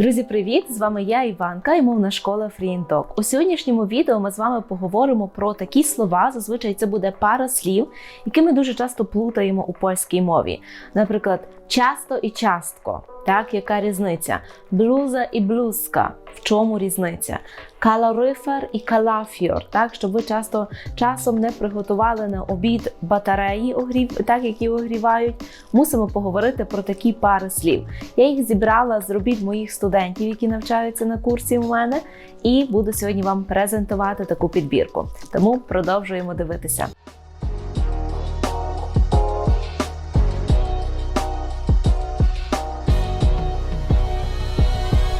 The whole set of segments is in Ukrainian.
Друзі, привіт! З вами я, Іванка, і мовна школа Free У сьогоднішньому відео ми з вами поговоримо про такі слова. Зазвичай це буде пара слів, які ми дуже часто плутаємо у польській мові. Наприклад, часто і частко. Так, яка різниця? Блуза і блузка. В чому різниця? Калорифер і калафіор, так, щоб ви часто часом не приготували на обід батареї, огрів, так, які огрівають. Мусимо поговорити про такі пари слів. Я їх зібрала з робіт моїх студентів, які навчаються на курсі у мене, і буду сьогодні вам презентувати таку підбірку. Тому продовжуємо дивитися.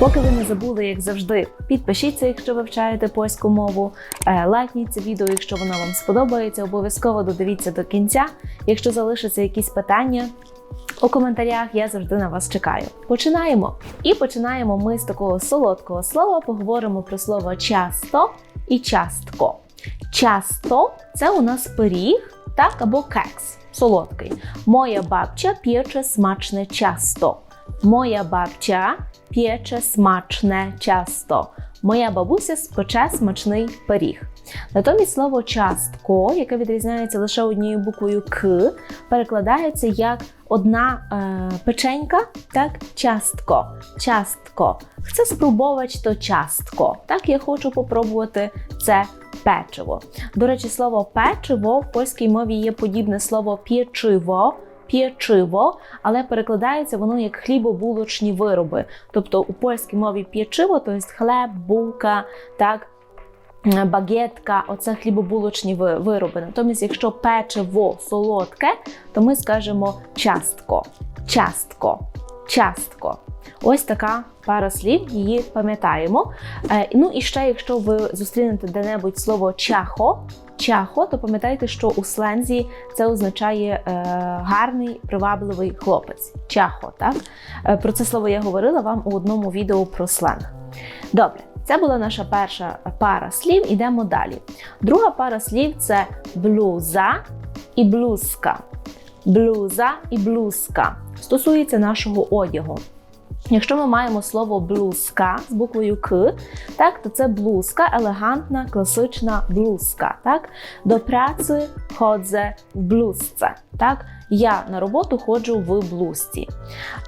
Поки ви не забули, як завжди, підпишіться, якщо вивчаєте польську мову, е, лайкніть це відео, якщо воно вам сподобається. Обов'язково додивіться до кінця. Якщо залишаться якісь питання у коментарях, я завжди на вас чекаю. Починаємо. І починаємо ми з такого солодкого слова. Поговоримо про слово часто і частко. Часто це у нас пиріг, так або кекс солодкий. Моя бабця п'є смачне часто. Моя бабця п'є смачне часто. Моя бабуся спече смачний пиріг. Натомість слово частко, яке відрізняється лише однією буквою К, перекладається як одна е, печенька, так, частко, частко. Chcę спробувати то частко. Так, я хочу попробувати це печиво. До речі, слово печиво в польській мові є подібне слово п'єчиво п'єчиво, але перекладається воно як хлібобулочні вироби. Тобто у польській мові п'єчиво, то є хлеб, булка, так. Багетка, оце хлібобулочні вироби. Натомість, якщо печиво солодке, то ми скажемо частко, частко, частко. Ось така пара слів, її пам'ятаємо. Е, ну і ще, якщо ви зустрінете де-небудь слово чахо, чахо, то пам'ятайте, що у слензі це означає е, гарний, привабливий хлопець. Чахо, так? Е, про це слово я говорила вам у одному відео про сленг. Добре. Це була наша перша пара слів. Ідемо далі. Друга пара слів це блуза і блузка. Блуза і блузка стосується нашого одягу. Якщо ми маємо слово блузка з буквою К, так, то це блузка, елегантна, класична блузка. Так? До праці ходзе в блузце. Так? Я на роботу ходжу в блузці.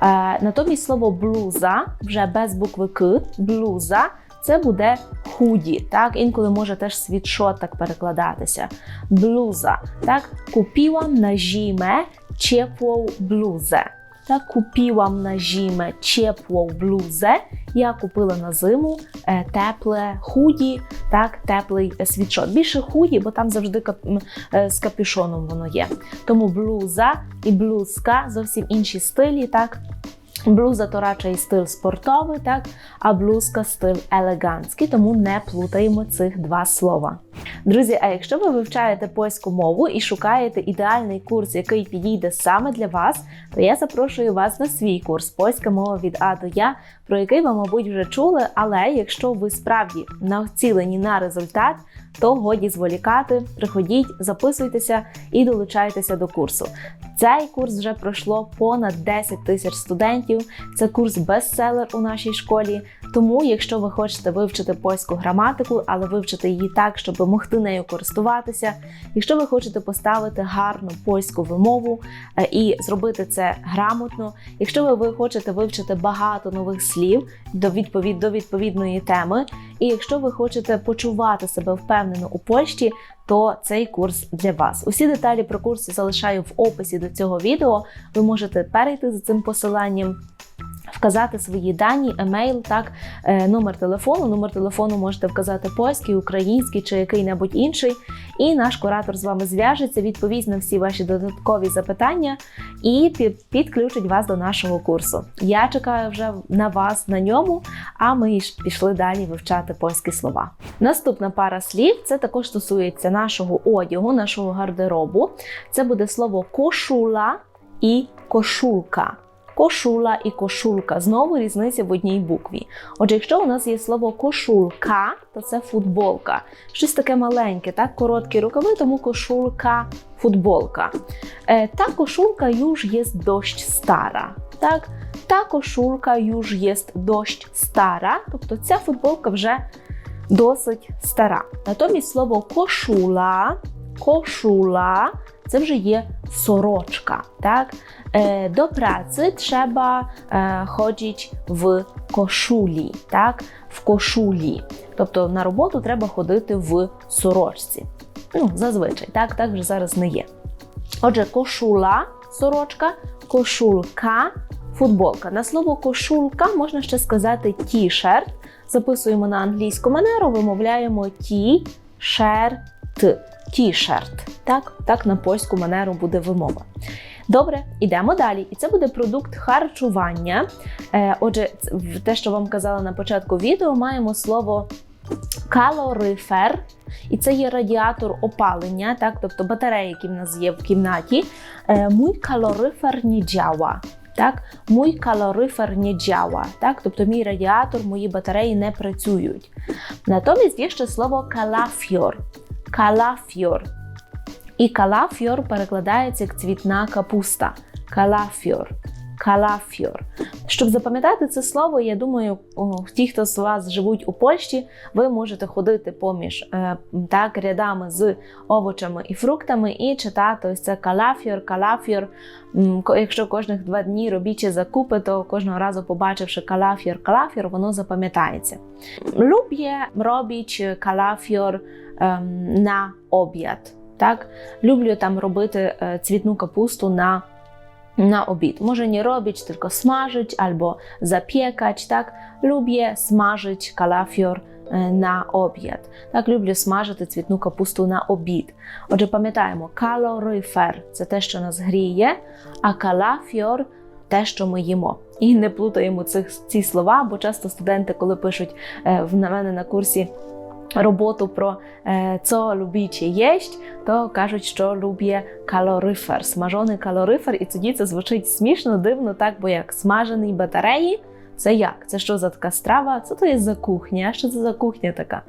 Е, Натомість слово блуза вже без букви К, блуза. Це буде худі, так інколи може теж світшот так перекладатися. Блуза. Так, купівам на жіме теплу блузе. Так, купівам на жіме теплу блузе. Я купила на зиму е, тепле худі, так, теплий світшот. Більше худі, бо там завжди кап... е, з капюшоном воно є. Тому блуза і блузка зовсім інші стилі. так. Блуза то радше стиль спортовий, так, а блузка стиль елегантський, тому не плутаємо цих два слова. Друзі, а якщо ви вивчаєте польську мову і шукаєте ідеальний курс, який підійде саме для вас, то я запрошую вас на свій курс Польська мова від А до Я, про який ви, мабуть, вже чули. Але якщо ви справді націлені на результат, то годі зволікати, приходіть, записуйтеся і долучайтеся до курсу. Цей курс вже пройшло понад 10 тисяч студентів. Це курс бестселер у нашій школі. Тому, якщо ви хочете вивчити польську граматику, але вивчити її так, щоб могти нею користуватися, якщо ви хочете поставити гарну польську вимову е, і зробити це грамотно, якщо ви хочете вивчити багато нових слів до відповід до відповідної теми, і якщо ви хочете почувати себе впевнено у Польщі, то цей курс для вас. Усі деталі про курс залишаю в описі до цього відео. Ви можете перейти за цим посиланням вказати свої дані, емейл, так, е, номер телефону. Номер телефону можете вказати польський, український чи який-небудь інший. І наш куратор з вами зв'яжеться, відповість на всі ваші додаткові запитання і підключить вас до нашого курсу. Я чекаю вже на вас на ньому, а ми пішли далі вивчати польські слова. Наступна пара слів це також стосується нашого одягу, нашого гардеробу. Це буде слово кошула і кошулка кошула і кошулка. Знову різниця в одній букві. Отже, якщо у нас є слово кошулка, то це футболка. Щось таке маленьке, так, короткі рукави, тому кошулка, футболка. Та кошулка już jest dość stara. Так, та koszulka już jest dość stara, тобто ця футболка вже досить стара. Натомість слово кошула, кошула це вже є сорочка. Так? Е, До праці треба е, ходити в кошулі, так? в кошулі. Тобто на роботу треба ходити в сорочці. Ну, зазвичай, так, так вже зараз не є. Отже, кошула сорочка, кошулка футболка. На слово кошулка можна ще сказати ті-шерт. Записуємо на англійську манеру, вимовляємо ті-шерт. Ті-шерт. Так, так на польську манеру буде вимова. Добре, ідемо далі. І це буде продукт харчування. Е, отже, те, що вам казала на початку відео, маємо слово калорифер. І це є радіатор опалення, так, тобто батарея, які в нас є в кімнаті. Е, Mój kaloryfer nie działa. Так, mój kaloryfer nie działa. Так, тобто мій радіатор, мої батареї не працюють. Натомість є ще слово калафьор. Калафьор. І калафьор перекладається як цвітна капуста. Калафьор. Калафьор. Щоб запам'ятати це слово, я думаю, ті, хто з вас живуть у Польщі, ви можете ходити поміж е, так, рядами з овочами і фруктами і читати ось це калафьор, калафьор. Якщо кожних два дні робіть закупи, то кожного разу, побачивши калафьор, калафьор, воно запам'ятається. Lubię robić калафьор ем, на обід. Так? Люблю там робити е, цвітну капусту на, на обід. Może nie robić, tylko smażyć albo zapiekać. Tak? Lubię smażyć kalafior на обід. Так, люблю смажити цвітну капусту на обід. Отже, пам'ятаємо, калорифер це те, що нас гріє, а калафьор те, що ми їмо. І не плутаємо цих, ці слова, бо часто студенти, коли пишуть е, в мене на курсі роботу про е, co lubicie jeść, то кажуть, що люблє калорифер, смажений калорифер, і тоді це звучить смішно, дивно, так, бо як смажений батареї. Це як? Це що за така страва? Це то є за кухня. Що це за кухня така?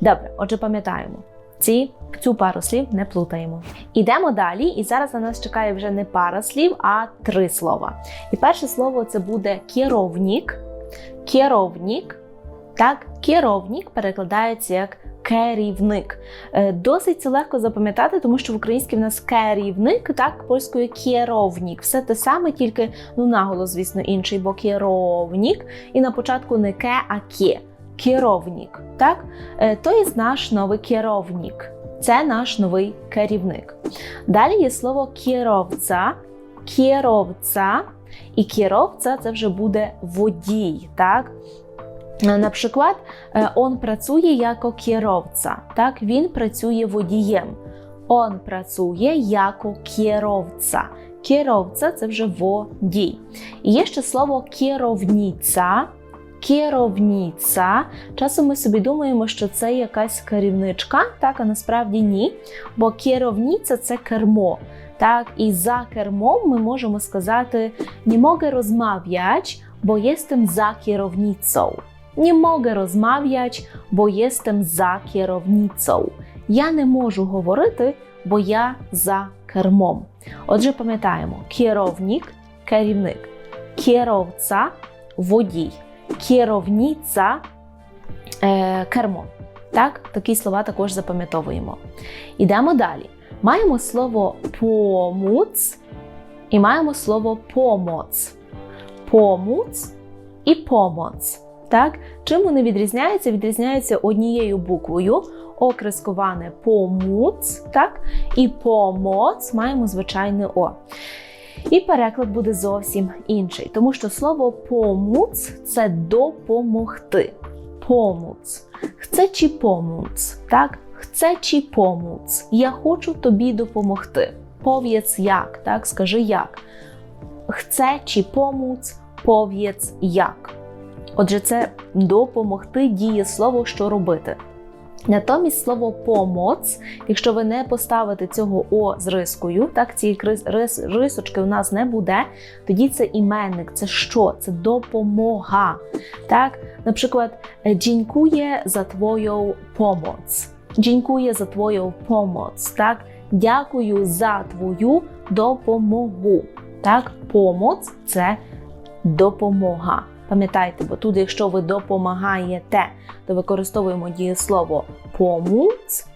Добре, отже, пам'ятаємо. Ці, цю пару слів не плутаємо. Ідемо далі, і зараз на нас чекає вже не пара слів, а три слова. І перше слово це буде керівник. Керівник. Так, керівник перекладається як керівник. Е, Досить це легко запам'ятати, тому що в українській в нас керівник, так, польською керівник. Все те саме, тільки ну наголос, звісно, інший, бо керівник, і на початку не ке, а ке. Керівник. Так? Е, То є наш новий керівник. Це наш новий керівник. Далі є слово керовця. Керовця. І керовця це вже буде водій. Так? Е, Наприклад, е, он працює як кierowca, так? Він працює водієм. Он працює як кierowca. Kierowca – це вже водій. І є ще слово керівниця. Керівниця. Часом ми собі думаємо, що це якась керівничка, так, а насправді ні. Бо керівниця – це кермо. Так, і за кермом ми можемо сказати: не можу розмовляти, бо jestem за kierownicą. Nie mogę rozmawiać, бо jestem за kierownicą. Я не можу говорити, бо я за кермом. Отже, пам'ятаємо: керівник – керівник, керовця – водій, керівниця е, – кермо. Так, такі слова також запам'ятовуємо. Ідемо далі. Маємо слово помуц і маємо слово помоц. Помуц і помоц. Так? Чим вони відрізняються? Відрізняються однією буквою, окресковане помуц, так? і помоц маємо звичайне О. І переклад буде зовсім інший, тому що слово помуц це допомогти. Помуц. Chce ci pomóc, так? Chce ci pomóc. Я хочу тобі допомогти. Powiedz як, так? Скажи як. Chce ci pomóc, powiedz як. Отже, це допомогти дієслово, що робити. Натомість слово помоц, якщо ви не поставите цього О з рискою, так цієї крис- рис, рисочки у нас не буде, тоді це іменник, це що? Це допомога. Так? Наприклад, дякує за твою помоц. Дякує за твою помоц. Так? Дякую за твою допомогу. Так? Помоц це допомога. Пам'ятайте, бо тут, якщо ви допомагаєте, то використовуємо дієслово помóc.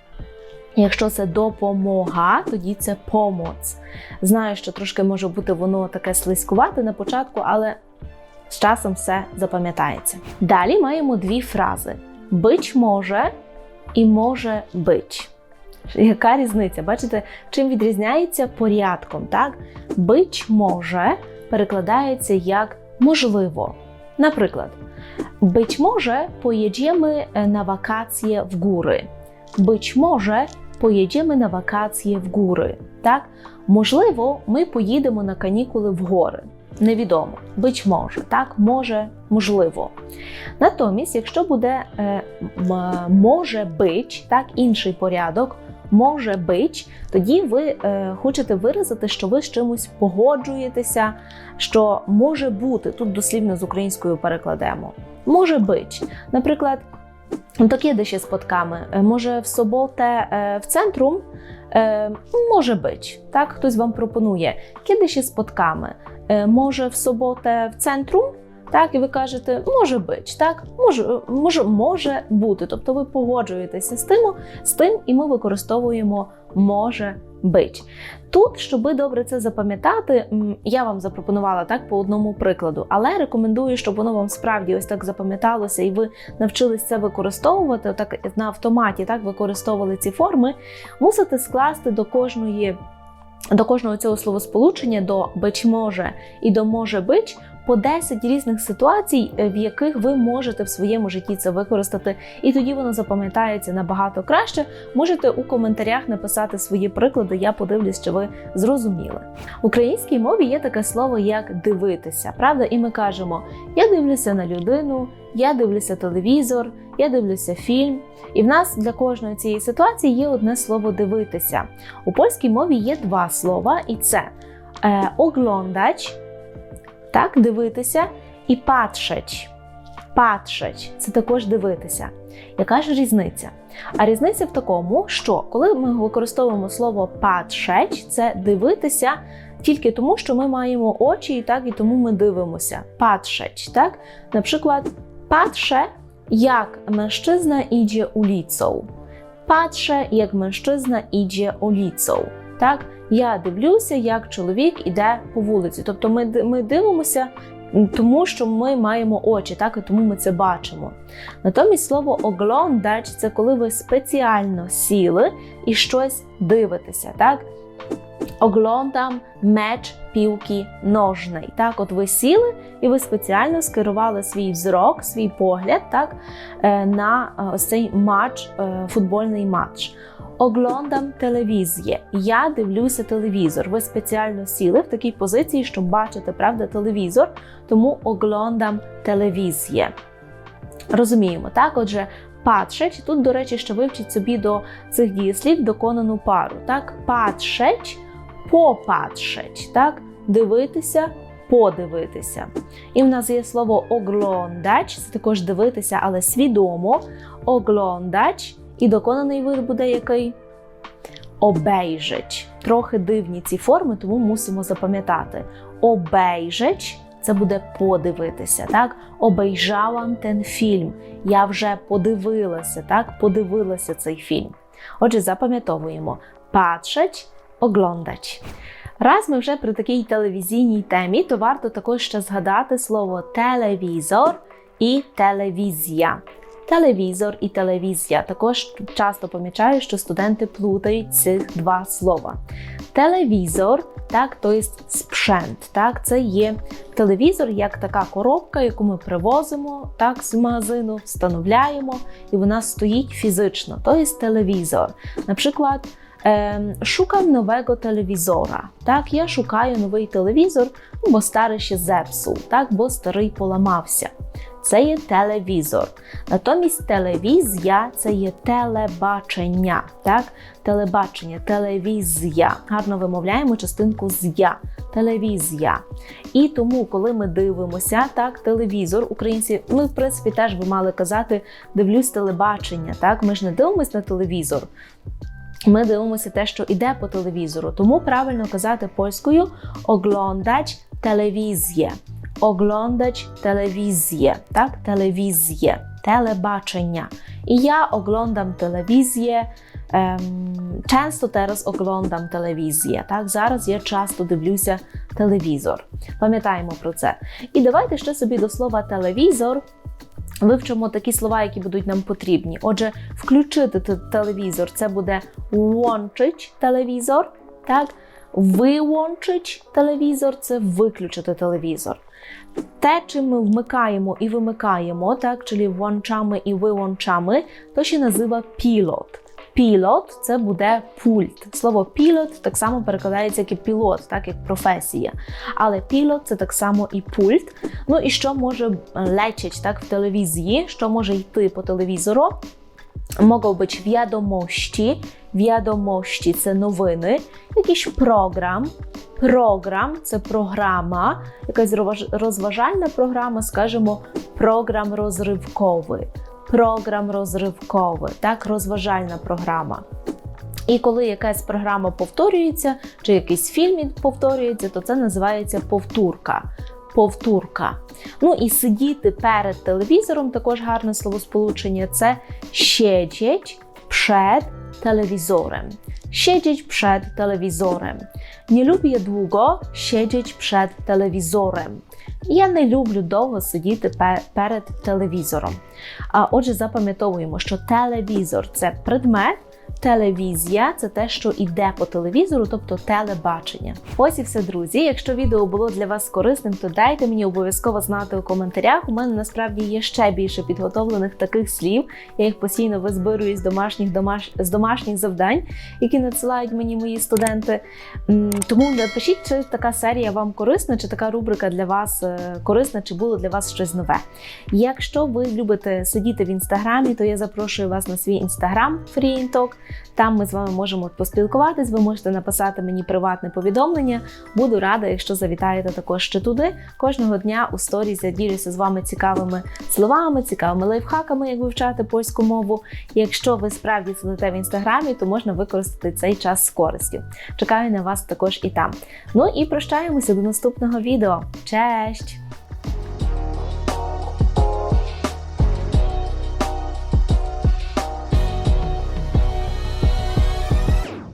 Якщо це допомога, тоді це помоц. Знаю, що трошки може бути воно таке слизькувате на початку, але з часом все запам'ятається. Далі маємо дві фрази: бич може і може бич. Яка різниця? Бачите, чим відрізняється порядком? Так? Бич може перекладається як можливо. Наприклад, być może pojedziemy na wakacje w góry. Być może pojedziemy na wakacje w góry. Так? Можливо, ми поїдемо на канікули в гори. Невідомо. Być може, так, може, можливо. Натомість, якщо буде е, може бич, так, інший порядок, може бич, тоді ви е, хочете виразити, що ви з чимось погоджуєтеся, що може бути, тут дослівно з українською перекладемо. Може бич. Наприклад, to kiedy się spotkamy? E, Może w sobotę e, w centrum? E, Może być, tak? Ktoś Wam proponuje. Kiedy się spotkamy? E, Może Так, і ви кажете, може бить, так, може, може, може бути. Тобто ви погоджуєтеся з тим, з тим, і ми використовуємо може бить. Тут, щоб добре це запам'ятати, я вам запропонувала так по одному прикладу, але рекомендую, щоб воно вам справді ось так запам'яталося, і ви навчились це використовувати, так на автоматі так використовували ці форми, мусите скласти до кожної. До кожного цього словосполучення, до бич може і до може бич по 10 різних ситуацій, е, в яких ви можете в своєму житті це використати, і тоді воно запам'ятається набагато краще. Можете у коментарях написати свої приклади. Я подивлюсь, чи ви зрозуміли. В українській мові є таке слово як дивитися, правда? І ми кажемо: я дивлюся на людину, я дивлюся телевізор, я дивлюся фільм. І в нас для кожної цієї ситуації є одне слово дивитися. У польській мові є два слова, і це е, оглądać, так, дивитися, і patrzeć. Patrzeć – це також дивитися. Яка ж різниця? А різниця в такому, що коли ми використовуємо слово patrzeć, це дивитися тільки тому, що ми маємо очі, і так і тому ми дивимося. Patrzeć, так? Наприклад, patrzę, jak mężczyzna idzie ulicą. Patrzę, як mężczyzna idzie ulicą. Так, я дивлюся, як чоловік іде по вулиці. Тобто ми, ми дивимося, тому що ми маємо очі, так і тому ми це бачимо. Натомість слово оглądać – це коли ви спеціально сіли і щось дивитеся. Так? Oglądam меч пілки ножний. Так, от ви сіли і ви спеціально скерували свій взрок, свій погляд так, е, на е, ось цей матч, е, футбольний матч. Оглądam телевізію. Я дивлюся телевізор. Ви спеціально сіли в такій позиції, щоб бачити, правда, телевізор, тому оглądam телевізію. Розуміємо, так? Отже, patrzeć, тут, до речі, ще вивчіть собі до цих дієслів доконану пару. Так, patrzeć, popatrzeć, так? Дивитися, подивитися. І в нас є слово оглądać, це також дивитися, але свідомо. Оглądać і доконаний вид буде який? Обейжить. Трохи дивні ці форми, тому мусимо запам'ятати. Обейжить це буде подивитися. Так, обейжалам ten фільм. Я вже подивилася, так, подивилася цей фільм. Отже, запам'ятовуємо patrzeć, оглądać. Раз ми вже при такій телевізійній темі, то варто також ще згадати слово телевізор і телевізія. Телевізор і телевізія. Також часто помічаю, що студенти плутають ці два слова. Телевізор, так, то є спrzęt, так, це є телевізор як така коробка, яку ми привозимо так, з магазину, встановляємо, і вона стоїть фізично. То є телевізор. Наприклад, ем, шукам нового телевізора. Так, я шукаю новий телевізор, ну, бо старий ще зепсув, так, бо старий поламався. Це є телевізор. Натомість телевізія це є телебачення. Так? Телебачення, телевізія. Гарно вимовляємо частинку з я. Телевізія. І тому, коли ми дивимося, так, телевізор, українці, ми, в принципі, теж би мали казати дивлюсь телебачення. Так? Ми ж не дивимося на телевізор. Ми дивимося те, що йде по телевізору. Тому правильно казати польською оглądać телевізję. Oglądać telewizję, tak? Telewizję, telebaczenia. I ja oglądam telewizję. Ем, часто зараз оглядам телевізію. Так, зараз я часто дивлюся телевізор. Пам'ятаємо про це. І давайте ще собі до слова телевізор вивчимо такі слова, які будуть нам потрібні. Отже, включити телевізор це буде włączyć телевізор. Так, виłączyć телевізор це виключити телевізор. Те, чим ми вмикаємо і вимикаємо, так, czyli włączamy і виłączamy, то ще назива пілот. Пілот це буде пульт. Слово пілот так само перекладається як і пілот, так як професія. Але пілот це так само і пульт. Ну і що може лечить так в телевізії, що може йти по телевізору? Mogą być wiadomości. Wiadomości це новини, якийсь програм. Програм це програма, якась розважальна програма, скажімо, програм розривковий. Програм розривковий, так, розважальна програма. І коли якась програма повторюється, чи якийсь фільм повторюється, то це називається повтурка. Повтурка. Ну і сидіти перед телевізором, також гарне словосполучення це siedzieć przed telewizorem. Siedzieć przed telewizorem. Nie lubię długo siedzieć przed telewizorem. Я не люблю довго сидіти пе- перед телевізором. А отже, запам'ятовуємо, що телевізор це предмет. Телевізія це те, що йде по телевізору, тобто телебачення. Ось і все, друзі. Якщо відео було для вас корисним, то дайте мені обов'язково знати у коментарях. У мене насправді є ще більше підготовлених таких слів. Я їх постійно визбирую з домашніх домаш... з домашніх завдань, які надсилають мені мої студенти. Тому напишіть, чи така серія вам корисна, чи така рубрика для вас е, корисна, чи було для вас щось нове. Якщо ви любите сидіти в інстаграмі, то я запрошую вас на свій інстаграм FreeInTalk. Там ми з вами можемо поспілкуватись. Ви можете написати мені приватне повідомлення. Буду рада, якщо завітаєте також ще туди. Кожного дня у сторіс я ділюся з вами цікавими словами, цікавими лайфхаками, як вивчати польську мову. Якщо ви справді сидите в інстаграмі, то можна використати цей час з користю. Чекаю на вас також і там. Ну і прощаємося до наступного відео. Честь!